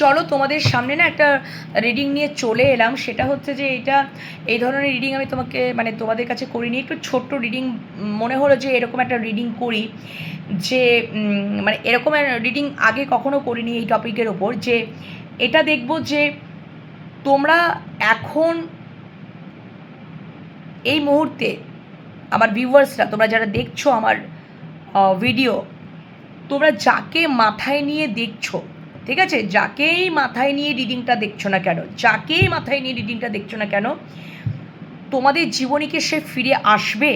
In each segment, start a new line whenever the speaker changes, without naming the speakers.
চলো তোমাদের সামনে না একটা রিডিং নিয়ে চলে এলাম। সেটা হচ্ছে যে এটা, এই ধরনের রিডিং আমি তোমাকে মানে তোমাদের কাছে করিনি। একটু ছোট্ট রিডিং মনে হলো যে এরকম একটা রিডিং করি যে মানে এরকম রিডিং আগে কখনো করিনি এই টপিকের ওপর যে এটা দেখব যে তোমরা এখন এই মুহূর্তে আমার ভিউয়ার্সরা তোমরা যারা দেখছ আমার ভিডিও তোমরা যাকে মাথায় নিয়ে দেখছ ঠিক আছে? যাকেই মাথায় নিয়ে রিডিংটা দেখছ না কেন? যাকেই মাথায় নিয়ে রিডিংটা দেখছ না কেন? তোমাদের জীবনে কি সে ফিরে আসবে?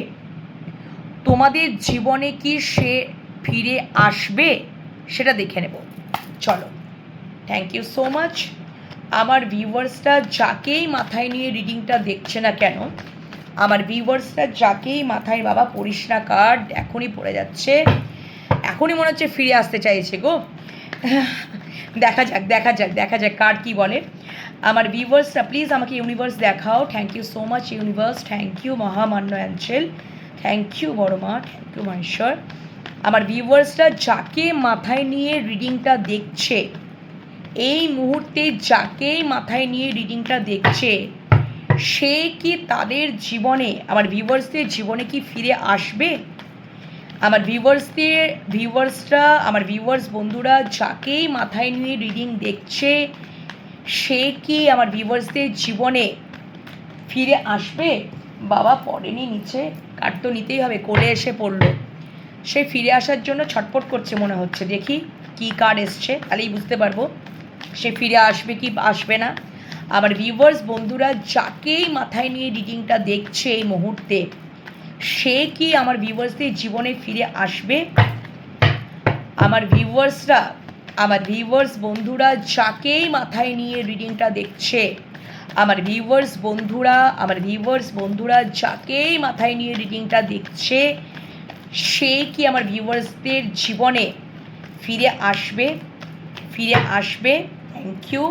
তোমাদের জীবনে কি সে ফিরে আসবে? সেটা দেখে নেব। চলো। থ্যাংক ইউ সো মাচ আমার ভিউয়ার্সরা যাকেই মাথায় নিয়ে রিডিংটা দেখছে না কেন, আমার ভিউয়ার্সরা যাকেই মাথায়, বাবা, পড়িস না কার্ড এখনই পড়ে যাচ্ছে, এখনই মনে হচ্ছে ফিরে আসতে চাইছে গো। দেখা যাক দেখা যাক দেখা যাক কার কি বলে। আমার ভিউয়ার্সরা প্লিজ আমাকে ইউনিভার্স দেখাও। Thank you so much universe thank you মহামান্য অ্যাঞ্চেল থ্যাংক ইউ বড় মা। Thank you Maheshwar. আমার ভিউয়ার্সরা যাকে মাথায় নিয়ে রিডিংটা দেখছে, এই মুহূর্তে যাকেই মাথায় নিয়ে রিডিংটা দেখছে, সে কি তাদের জীবনে, আমার ভিউয়ার্সদের জীবনে কি ফিরে আসবে? আমার ভিউয়ার্সদের ভিউয়ার্সরা আমার ভিউয়ার্স বন্ধুরা যাকেই মাথায় নিয়ে রিডিং দেখছে, সে কি আমার ভিউয়ার্সদের জীবনে ফিরে আসবে? বাবা পড়েনি নিচে কার্ড তো নিতেই হবে, কোলে এসে পড়ল। সে ফিরে আসার জন্য ছটপট করছে মনে হচ্ছে, দেখি কি কার্ড এসছে, তাহলেই বুঝতে পারব। সে ফিরে আসবে কি আসবে না? আমার ভিউয়ার্স বন্ধুরা যাকেই মাথায় নিয়ে রিডিংটা দেখছে এই মুহূর্তে সে কি আমার ভিউয়ার্সদের জীবনে ফিরে আসবে? আমার ভিউয়ার্সরা আমার ভিউয়ার্স বন্ধুরা যাকেই মাথায় নিয়ে রিডিংটা দেখছে, আমার ভিউয়ার্স বন্ধুরা, আমার ভিউয়ার্স বন্ধুরা যাকেই মাথায় নিয়ে রিডিংটা দেখছে, সে কি আমার ভিউয়ার্সদের জীবনে ফিরে আসবে? ফিরে আসবে? থ্যাংক ইউ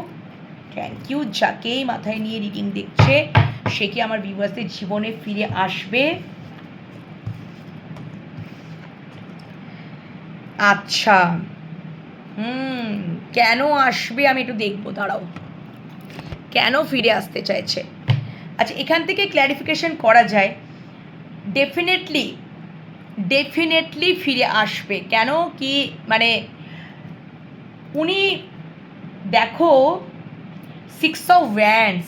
থ্যাংক ইউ যাকেই মাথায় নিয়ে রিডিং দেখছে, সে কি আমার ভিউয়ার্সদের জীবনে ফিরে আসবে? আচ্ছা। হুম, কেন আসবে আমি একটু দেখব, দাঁড়াও। কেন ফিরে আসতে চাইছে? আচ্ছা এখান থেকে ক্ল্যারিফিকেশন করা যায়। ডেফিনেটলি ডেফিনেটলি ফিরে আসবে। কেন? কি? মানে উনি, দেখো সিক্স অফ ভ্যান্স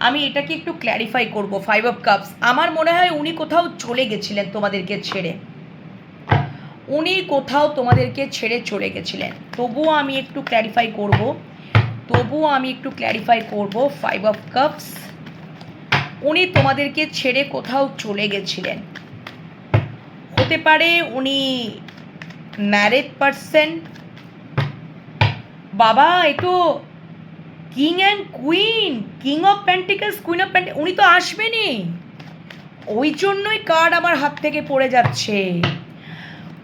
আমি এটাকে একটু ক্ল্যারিফাই করব ফাইভ অফ কাপস আমার মনে হয় উনি কোথাও চলে গেছিলেন তোমাদেরকে ছেড়ে। উনি কোথাও তোমাদেরকে ছেড়ে চলে গেছিলেন। তবুও আমি একটু ক্ল্যারিফাই করব। তবুও আমি একটু ক্ল্যারিফাই করব ফাইভ অফ কাপস উনি তোমাদেরকে ছেড়ে কোথাও চলে গেছিলেন। হতে পারে উনি ম্যারেড পারসন বাবা, এ তো king and queen king of pentacles queen of pentacle উনি তো আসবেনই। ওই জন্যই কার্ড আমার হাত থেকে পড়ে যাচ্ছে।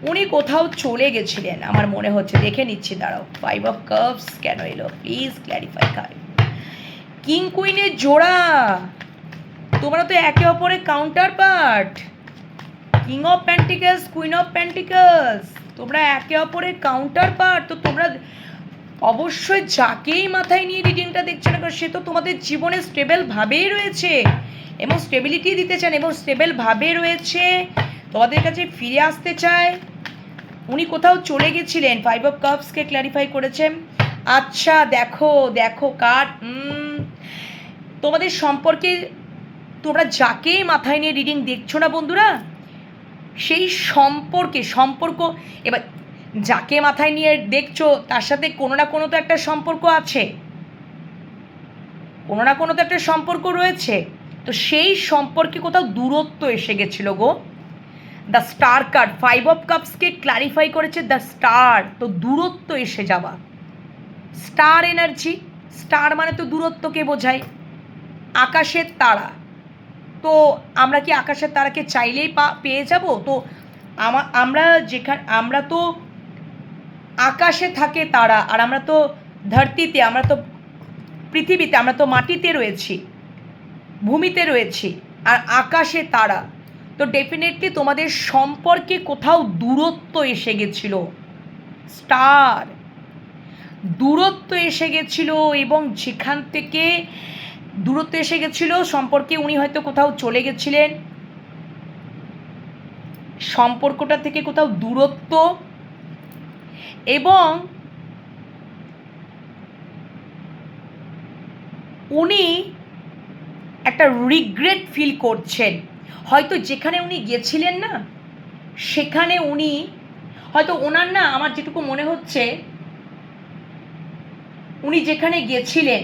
উনি কোথাও চলে গেছিলেন। আমার মনে হচ্ছে দেখে নিচ্ছি দাঁড়াও। ফাইভ অফ কাপস কেন এলো? প্লিজ ক্ল্যারিফাই খাই কিং কুইনের জোড়া! তোমরা তো একে অপরের counterpart king of pentacles queen of pentacles তোমরা একে অপরের কাউন্টার পার্ট তো তোমরা অবশ্যই যাকেই মাথায় নিয়ে রিডিংটা দেখছ না কেন, সে তো তোমাদের জীবনে স্টেবল ভাবেই রয়েছে এবং স্টেবিলিটি দিতে চান এবং স্টেবল ভাবে রয়েছে। তোমাদের কাছে ফিরে আসতে চায়। উনি কোথাও চলে গেছিলেন। ফাইভ অফ কাপসকে ক্ল্যারিফাই করেছেন। আচ্ছা দেখো দেখো কার তোমাদের সম্পর্কে তোমরা যাকে মাথায় নিয়ে রিডিং দেখছ না বন্ধুরা? সেই সম্পর্কে, সম্পর্ক, এবার যাকে মাথায় নিয়ে দেখছ, তার সাথে কোনো না কোনো তো একটা সম্পর্ক আছে। কোনো না কোনো তো একটা সম্পর্ক রয়েছে। তো সেই সম্পর্কে কোথাও দূরত্ব এসে গেছিল গো। The star card five of কাপসকে clarify করেছে দ্য স্টার তো দূরত্ব এসে যাওয়া। স্টার এনার্জি স্টার মানে তো দূরত্বকে বোঝায়। আকাশের তারা। তো আমরা কি আকাশের তারাকে চাইলেই পা, পেয়ে যাব? তো আমা, আমরা যেখানে, আমরা তো আকাশে থাকে তারা, আর আমরা তো ধরতিতে, আমরা তো পৃথিবীতে, আমরা তো মাটিতে রয়েছি, ভূমিতে রয়েছি, আর আকাশে তারা। তো ডেফিনেটলি তোমাদের সম্পর্কে কোথাও দূরত্ব এসে গেছিল। স্টার দূরত্ব এসে গেছিল এবং যেখান থেকে দূরত্ব এসে গেছিল সম্পর্কে উনি হয়তো কোথাও চলে গেছিলেন। সম্পর্কটা থেকে কোথাও দূরত্ব এবং উনি একটা রিগ্রেট ফিল করছেন। হয়তো যেখানে উনি গেছিলেন না, সেখানে উনি, হয়তো ওনার না আমার যেটুকু মনে হচ্ছে, উনি যেখানে গেছিলেন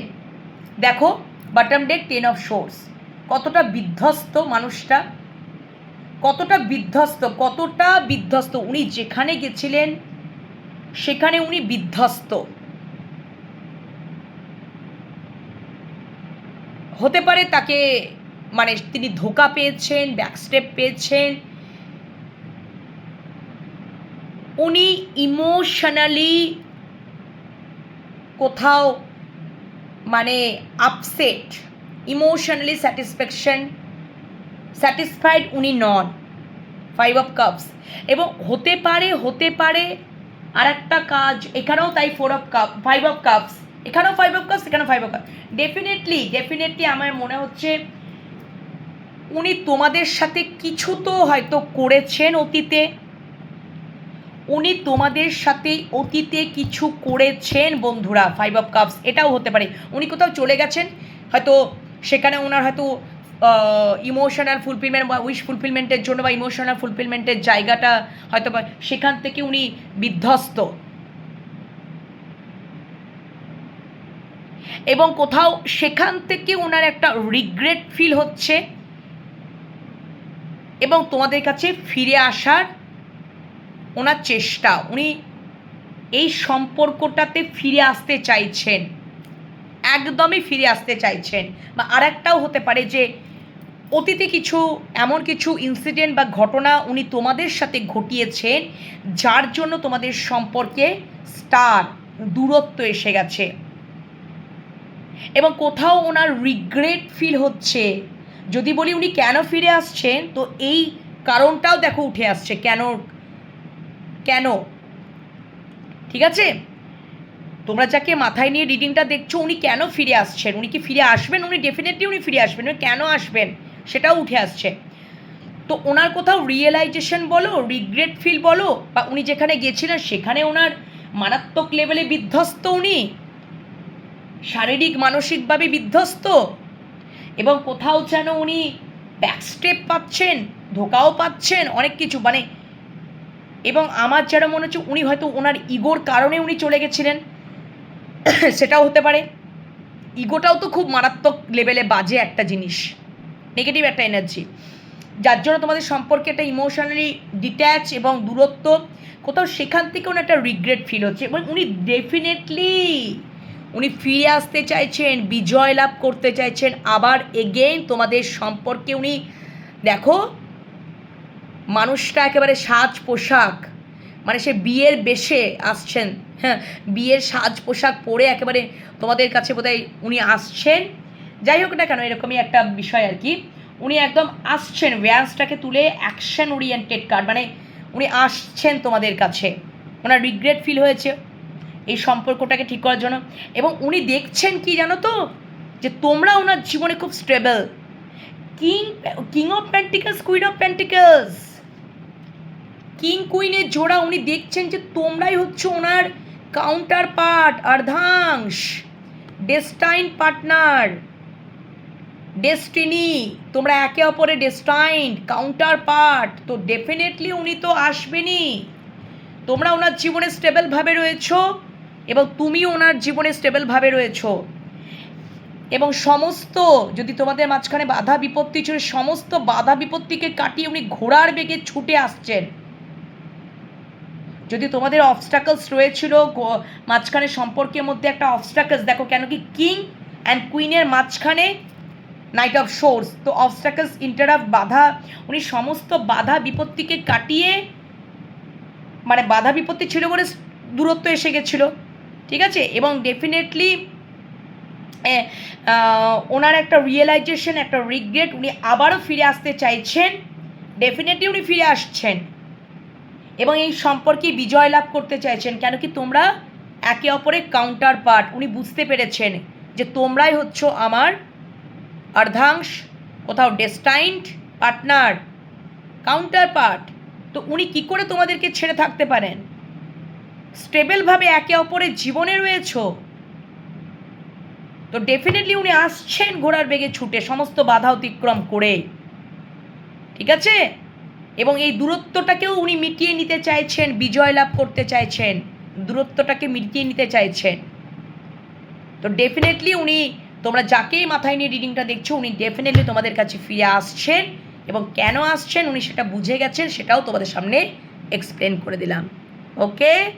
দেখো বাটাম ডেক টেন অফ শোর্স কতটা বিধ্বস্ত মানুষটা, কতটা বিধ্বস্ত কতটা বিধ্বস্ত, উনি যেখানে গেছিলেন সেখানে উনি বিধ্বস্ত। হতে পারে তাকে মানে তিনি ধোকা পেয়েছেন ব্যাকস্টেপ পেয়েছেন। উনি ইমোশনালি কোথাও মানে আপসেট ইমোশনালি স্যাটিসফ্যাকশন স্যাটিসফাইড উনি নন। ফাইভ অফ কাপস এবং হতে পারে হতে পারে আর একটা কাজ, এখানেও তাই four of cup five of cups এখানেও ফাইভ অফ কাপস এখানেও five of cup definitely definitely আমার মনে হচ্ছে উনি তোমাদের সাথে কিছু তো হয়তো করেছেন অতীতে। উনি তোমাদের সাথে অতীতে কিছু করেছেন, বন্ধুরা ফাইভ অফ কাপস এটাও হতে পারে। উনি কোথাও চলে গেছেন, হয়তো সেখানে ওনার হয়তো ইমোশনাল ফুলফিলমেন্ট বা উইশ ফুলফিলমেন্টের জন্য বা ইমোশনাল ফুলফিলমেন্টের জায়গাটা হয়তো বা সেখান থেকে উনি বিধ্বস্ত। এবং কোথাও সেখান থেকে ওনার একটা রিগ্রেট ফিল হচ্ছে। এবং তোমাদের কাছে ফিরে আসার ওনার চেষ্টা। উনি এই সম্পর্কটাতে ফিরে আসতে চাইছেন। একদমই ফিরে আসতে চাইছেন। বা আরেকটাও হতে পারে যে, অতীতে কিছু, এমন কিছু ইনসিডেন্ট বা ঘটনা উনি তোমাদের সাথে ঘটিয়েছেন, যার জন্য তোমাদের সম্পর্কে স্টার দূরত্ব এসে গেছে। এবং কোথাও ওনার রিগ্রেট ফিল হচ্ছে। যদি বলি উনি কেন ফিরে আসছেন, তো এই কারণটাও দেখো উঠে আসছে, কেন কেন? ঠিক আছে? তোমরা যাকে মাথায় নিয়ে রিডিংটা দেখছ, উনি কেন ফিরে আসছেন? উনি কি ফিরে আসবেন? উনি ডেফিনেটলি উনি ফিরে আসবেন। উনি কেন আসবেন? সেটাও উঠে আসছে। তো ওনার কোথাও রিয়েলাইজেশন বলো রিগ্রেট ফিল বলো, বা উনি যেখানে গেছিলেন সেখানে ওনার মারাত্মক লেভেলে বিধ্বস্ত উনি? শারীরিক, মানসিকভাবে বিধ্বস্ত? এবং কোথাও যেন উনি ব্যাকস্টেপ পাচ্ছেন, ধোকাও পাচ্ছেন, অনেক কিছু মানে এবং আমার যেন মনে হচ্ছে উনি হয়তো ওনার ইগোর কারণে উনি চলে গেছিলেন। সেটাও হতে পারে। ইগোটাও তো খুব মারাত্মক লেভেলে বাজে একটা জিনিস নেগেটিভ একটা এনার্জি যার জন্য তোমাদের সম্পর্কে একটা ইমোশনালি ডিট্যাচ এবং দূরত্ব, কোথাও সেখান থেকে ওনার একটা রিগ্রেট ফিল হচ্ছে এবং উনি ডেফিনেটলি উনি ফিরে আসতে চাইছেন, বিজয় লাভ করতে চাইছেন, আবার এগেইন তোমাদের সম্পর্কে উনি, দেখো, মানুষটা একেবারে সাজ পোশাক মানে সে বিয়ের বেশে আসছেন হ্যাঁ বিয়ের সাজ পোশাক পরে একেবারে তোমাদের কাছে বোধহয় উনি আসছেন। যাই হোক না কেন, এরকমই একটা বিষয় আর কি। উনি একদম আসছেন, ভ্যান্সটাকে তুলে অ্যাকশন ওরিয়েন্টেড কার্ড মানে উনি আসছেন তোমাদের কাছে। ওনার রিগ্রেট ফিল হয়েছে। এই সম্পর্কটাকে ঠিক করার জন্য। এবং উনি দেখছেন কি জানো তো? যে তোমরা ওনার জীবনে খুব stable king king of pentacles queen of pentacles king কুইনের জোড়া উনি দেখছেন যে তোমরাই হচ্ছে ওনার কাউন্টার পার্ট অর্ধাংশ। ডেস্টাইন পার্টনার ডেস্টিনি তোমরা একে অপরে ডেস্টাইন কাউন্টার পার্ট তো ডেফিনেটলি উনি তো আসবেনই। তোমরা ওনার জীবনে স্টেবলভাবে রয়েছো। এবং তুমিও ওনার জীবনে স্টেবলভাবে রয়েছো। এবং সমস্ত, যদি তোমাদের মাঝখানে বাধা বিপত্তি ছিল, সমস্ত বাধা বিপত্তিকে কাটিয়ে উনি ঘোড়ার বেগে ছুটে আসছেন। যদি তোমাদের অবস্টাকলস রয়েছিল মাঝখানে সম্পর্কের মধ্যে একটা অবস্টাকলস দেখো কেন কি কিং অ্যান্ড কুইনের মাঝখানে নাইট অফ শোর্স তো অবস্টাকলস ইন্টারাপ বাধা, উনি সমস্ত বাধা বিপত্তিকে কাটিয়ে মানে বাধা বিপত্তি ছিল বলে দূরত্ব এসে গেছিল। ঠিক আছে? এবং ডেফিনেটলি ওনার একটা রিয়েলাইজেশন একটা রিগ্রেট উনি আবারও ফিরে আসতে চাইছেন। ডেফিনেটলি উনি ফিরে আসছেন। এবং এই সম্পর্কে বিজয় লাভ করতে চাইছেন। কেন কি তোমরা একে অপরের কাউন্টার পার্ট উনি বুঝতে পেরেছেন যে তোমরাই হচ্ছ আমার অর্ধাংশ, কোথাও ডেস্টাইন্ড পার্টনার কাউন্টার পার্ট তো উনি কি করে তোমাদেরকে ছেড়ে থাকতে পারেন? স্টেবলভাবে একে অপরের জীবনে রয়েছো। তো ডেফিনেটলি উনি আসছেন ঘোড়ার বেগে ছুটে, সমস্ত বাধা অতিক্রম করে। ঠিক আছে? এবং এই দূরত্বটাকেও উনি মিটিয়ে নিতে চাইছেন, বিজয় লাভ করতে চাইছেন। দূরত্বটাকে মিটিয়ে নিতে চাইছেন। তো ডেফিনেটলি উনি, তোমরা যাকেই মাথায় নিয়ে রিডিংটা দেখছ, উনি ডেফিনেটলি তোমাদের কাছে ফিরে আসছেন। এবং কেন আসছেন, উনি সেটা বুঝে গেছেন, সেটাও তোমাদের সামনে এক্সপ্লেন করে দিলাম। ওকে